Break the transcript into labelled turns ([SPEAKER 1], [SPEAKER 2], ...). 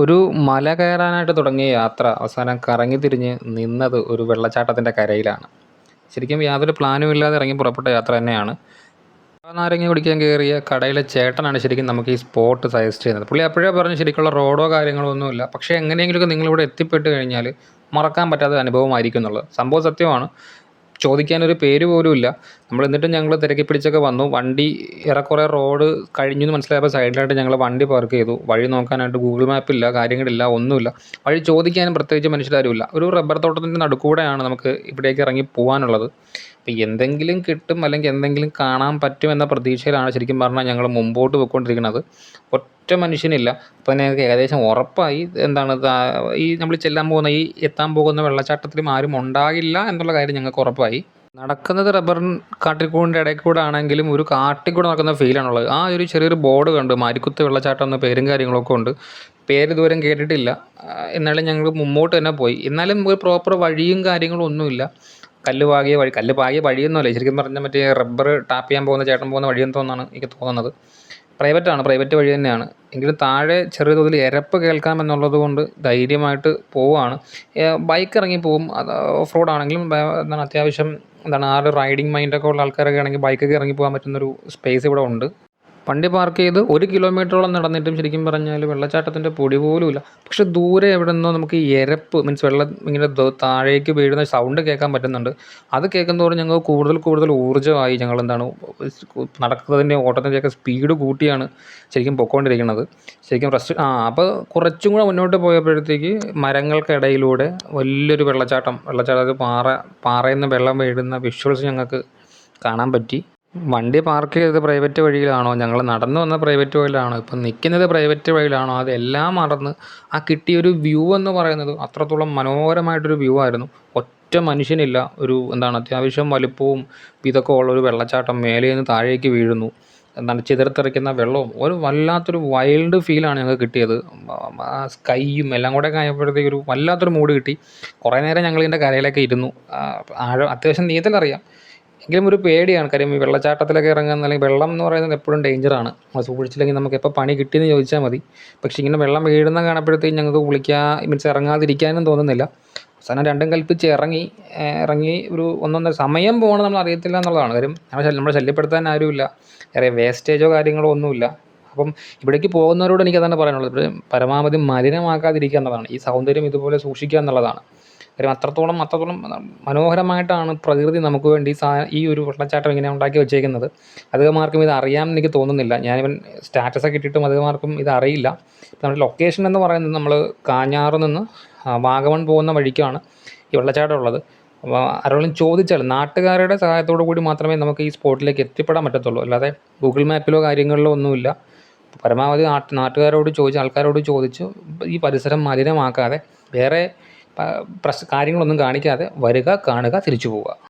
[SPEAKER 1] ഒരു മല കയറാനായിട്ട് തുടങ്ങിയ യാത്ര അവസാനം കറങ്ങി തിരിഞ്ഞ് നിന്നത് ഒരു വെള്ളച്ചാട്ടത്തിന്റെ കരയിലാണ്. ശരിക്കും യാതൊരു പ്ലാനും ഇല്ലാതെ ഇറങ്ങി പുറപ്പെട്ട യാത്ര തന്നെയാണ്. നാരങ്ങ കുടിക്കാൻ കയറിയ കടയിലെ ചേട്ടനാണ് ശരിക്കും നമുക്ക് ഈ സ്പോട്ട് സജസ്റ്റ് ചെയ്യുന്നത്. പുള്ളി അപ്പോഴേ പറഞ്ഞു ശരിക്കുള്ള റോഡോ കാര്യങ്ങളോ ഒന്നുമില്ല. പക്ഷേ എങ്ങനെയെങ്കിലുമൊക്കെ നിങ്ങളിവിടെ എത്തിപ്പെട്ട് കഴിഞ്ഞാൽ മറക്കാൻ പറ്റാത്ത അനുഭവമായിരിക്കും എന്നുള്ളത്. സംഭവം സത്യമാണ്. ചോദിക്കാനൊരു പേര് പോലും ഇല്ല. നമ്മൾ എന്നിട്ടും ഞങ്ങൾ തിരക്കി പിടിച്ചൊക്കെ വന്നു. വണ്ടി ഏറെക്കുറെ റോഡ് കഴിഞ്ഞു എന്ന് മനസ്സിലായപ്പോൾ സൈഡിലായിട്ട് ഞങ്ങൾ വണ്ടി പാർക്ക് ചെയ്തു. വഴി നോക്കാനായിട്ട് ഗൂഗിൾ മാപ്പില്ല കാര്യങ്ങളില്ല ഒന്നുമില്ല. വഴി ചോദിക്കാനും പ്രത്യേകിച്ച് മനുഷ്യരാരുമില്ല. ഒരു റബ്ബർ തോട്ടത്തിന്റെ നടുക്കൂടെയാണ് നമുക്ക് ഇവിടേക്ക് ഇറങ്ങി പോകാനുള്ളത് അപ്പോൾ എന്തെങ്കിലും കിട്ടും അല്ലെങ്കിൽ എന്തെങ്കിലും കാണാൻ പറ്റും എന്ന പ്രതീക്ഷയിലാണ് ശരിക്കും പറഞ്ഞാൽ ഞങ്ങൾ മുമ്പോട്ട് പോയിക്കൊണ്ടിരിക്കുന്നത്. ഒറ്റ മനുഷ്യനില്ല. അപ്പോൾ ഞങ്ങൾക്ക് ഏകദേശം ഉറപ്പായി എന്താണ് ഈ നമ്മൾ ചെല്ലാൻ പോകുന്ന ഈ എത്താൻ പോകുന്ന വെള്ളച്ചാട്ടത്തിലും ആരും ഉണ്ടാകില്ല എന്നുള്ള കാര്യം ഞങ്ങൾക്ക് ഉറപ്പായി. നടക്കുന്നത് റബ്ബർ കാട്ടിക്കൂടിന്റെ ഇടയിൽ കൂടെ ആണെങ്കിലും ഒരു കാട്ടിക്കൂടെ നടക്കുന്ന ഫീലാണുള്ളത് ആ ഒരു ചെറിയൊരു ബോർഡ് കണ്ട്. മാരിക്കുത്ത് വെള്ളച്ചാട്ടം എന്ന പേരും കാര്യങ്ങളൊക്കെ ഉണ്ട്. പേര് ദൂരം കേട്ടിട്ടില്ല. എന്നാലും ഞങ്ങൾ മുമ്പോട്ട് തന്നെ പോയി. എന്നാലും ഒരു പ്രോപ്പർ വഴിയും കാര്യങ്ങളും ഒന്നുമില്ല. കല്ല് പാകിയ വഴി കല്ല് പാകിയ വഴിയൊന്നുമല്ല. ശരിക്കും പറഞ്ഞാൽ മറ്റേ റബ്ബർ ടാപ്പ് ചെയ്യാൻ പോകുന്ന ചേട്ടൻ പോകുന്ന വഴിയെന്ന് തോന്നാണ് എനിക്ക് തോന്നുന്നത്. പ്രൈവറ്റാണ് പ്രൈവറ്റ് വഴി തന്നെയാണ്. എങ്കിലും താഴെ ചെറിയ തോതിൽ ഇരപ്പ് കേൾക്കാമെന്നുള്ളത് കൊണ്ട് ധൈര്യമായിട്ട് പോവുകയാണ്. ബൈക്ക് ഇറങ്ങി പോവും. അത് ഓഫ് റോഡ് ആണെങ്കിലും എന്താണ് അത്യാവശ്യം എന്താണ് ആ ഒരു റൈഡിങ് മൈൻഡൊക്കെ ഉള്ള ആൾക്കാരൊക്കെ ആണെങ്കിൽ ബൈക്കൊക്കെ ഇറങ്ങി പോകാൻ പറ്റുന്നൊരു സ്പേസ് ഇവിടെ ഉണ്ട്. വണ്ടി പാർക്ക് ചെയ്ത് ഒരു കിലോമീറ്ററോളം നടന്നിട്ടും ശരിക്കും പറഞ്ഞാൽ വെള്ളച്ചാട്ടത്തിന്റെ പൊടി പോലും ഇല്ല പക്ഷെ ദൂരെ എവിടെ നിന്നോ നമുക്ക് ഈ എരപ്പ് മീൻസ് വെള്ളം ഇങ്ങനെ താഴേക്ക് വീഴുന്ന സൗണ്ട് കേൾക്കാൻ പറ്റുന്നുണ്ട്. അത് കേൾക്കുന്നതോടെ ഞങ്ങൾ കൂടുതൽ കൂടുതൽ ഊർജമായി ഞങ്ങൾ എന്താണ് നടക്കുന്നതിന്റെ ഓട്ടത്തിന്റെയൊക്കെ സ്പീഡ് കൂട്ടിയാണ് ശരിക്കും പൊയ്ക്കൊണ്ടിരിക്കുന്നത് ശരിക്കും റെസ്റ്റ് ആ അപ്പോൾ കുറച്ചും കൂടെ മുന്നോട്ട് പോയപ്പോഴത്തേക്ക് മരങ്ങൾക്കിടയിലൂടെ വലിയൊരു വെള്ളച്ചാട്ടം വെള്ളച്ചാട്ടത്തിൽ പാറ പാറയിൽ നിന്ന് വെള്ളം വീഴുന്ന വിഷ്വൽസ് ഞങ്ങൾക്ക് കാണാൻ പറ്റി. വണ്ടി പാർക്ക് ചെയ്തത് പ്രൈവറ്റ് വഴിയിലാണോ? ഞങ്ങൾ നടന്നു വന്ന പ്രൈവറ്റ് വഴിയിലാണോ? ഇപ്പം നിൽക്കുന്നത് പ്രൈവറ്റ് വഴിയിലാണോ? അതെല്ലാം മറന്ന് ആ കിട്ടിയൊരു വ്യൂ എന്ന് പറയുന്നത് അത്രത്തോളം മനോഹരമായിട്ടൊരു വ്യൂ ആയിരുന്നു. ഒറ്റ മനുഷ്യനില്ല. ഒരു എന്താണ് അത്യാവശ്യം വലിപ്പവും ഇതൊക്കെ ഉള്ള ഒരു വെള്ളച്ചാട്ടം മേലെ നിന്ന് താഴേക്ക് വീഴുന്നു. എന്താണ് ചിതറിത്തെറിക്കുന്ന വെള്ളവും ഒരു വല്ലാത്തൊരു വൈൽഡ് ഫീലാണ് ഞങ്ങൾക്ക് കിട്ടിയത്. സ്കൈയും എല്ലാം കൂടെ ആയപ്പോഴത്തേക്ക് ഒരു വല്ലാത്തൊരു മൂഡ് കിട്ടി. കുറേ നേരം ഞങ്ങൾ ഇതിന്റെ കരയിലൊക്കെ ഇരുന്നു. ആഴം അത്യാവശ്യം നീന്തലറിയാം. എങ്കിലും ഒരു പേടിയാണ്. കാര്യം ഈ വെള്ളച്ചാട്ടത്തിലൊക്കെ ഇറങ്ങുന്ന അല്ലെങ്കിൽ വെള്ളം എന്ന് പറയുന്നത് എപ്പോഴും ഡേഞ്ചറാണ് അത് സൂക്ഷിച്ചില്ലെങ്കിൽ നമുക്ക് എപ്പോൾ പണി കിട്ടിയെന്ന് ചോദിച്ചാൽ മതി. പക്ഷേ ഇങ്ങനെ വെള്ളം വീഴുന്ന കാണപ്പോഴത്തേക്കും ഞങ്ങൾക്ക് കുളിക്കാൻ മീൻസ് ഇറങ്ങാതിരിക്കാനും തോന്നുന്നില്ല. അവസാനം രണ്ടും കൽപ്പിച്ച് ഇറങ്ങി ഇറങ്ങി ഒരു ഒന്നൊന്നര സമയം പോകണം നമ്മൾ അറിയത്തില്ല എന്നുള്ളതാണ്. കാര്യം നമ്മളെ നമ്മളെ ശല്യപ്പെടുത്താൻ ആരുമില്ല. വേറെ വേസ്റ്റേജോ കാര്യങ്ങളോ ഒന്നുമില്ല. അപ്പം ഇവിടേക്ക് പോകുന്നവരോട് എനിക്ക് അതാണ് പറയാനുള്ളത്. പരമാവധി മലിനമാക്കാതിരിക്കുക എന്നതാണ് ഈ സൗന്ദര്യം ഇതുപോലെ സൂക്ഷിക്കുക എന്നുള്ളതാണ്. കാര്യം അത്രത്തോളം അത്രത്തോളം മനോഹരമായിട്ടാണ് പ്രകൃതി നമുക്ക് വേണ്ടി സാ ഈ ഒരു വെള്ളച്ചാട്ടം ഇങ്ങനെ ഉണ്ടാക്കി വെച്ചേക്കുന്നത്. അധികമാർക്കും ഇത് അറിയാമെന്ന് എനിക്ക് തോന്നുന്നില്ല. ഞാനിവൻ സ്റ്റാറ്റസൊക്കെ ഇട്ടിട്ടും അധികമാർക്കും ഇത് അറിയില്ല. നമ്മുടെ ലൊക്കേഷൻ എന്ന് പറയുന്നത് നമ്മൾ കാഞ്ഞാറ് നിന്ന് വാഗമൺ പോകുന്ന വഴിക്കാണ് ഈ വെള്ളച്ചാട്ടം ഉള്ളത്. അപ്പോൾ ആരോടും ചോദിച്ചാൽ നാട്ടുകാരുടെ സഹായത്തോടു കൂടി മാത്രമേ നമുക്ക് ഈ സ്പോട്ടിലേക്ക് എത്തിപ്പെടാൻ പറ്റത്തുള്ളൂ. അല്ലാതെ ഗൂഗിൾ മാപ്പിലോ കാര്യങ്ങളിലോ ഒന്നുമില്ല. പരമാവധി നാട്ട് നാട്ടുകാരോട് ചോദിച്ച് ആൾക്കാരോട് ചോദിച്ച് ഈ പരിസരം മലിനമാക്കാതെ വേറെ പ്രശ് കാര്യങ്ങളൊന്നും കാണിക്കാതെ വരിക കാണുക തിരിച്ചു പോവുക.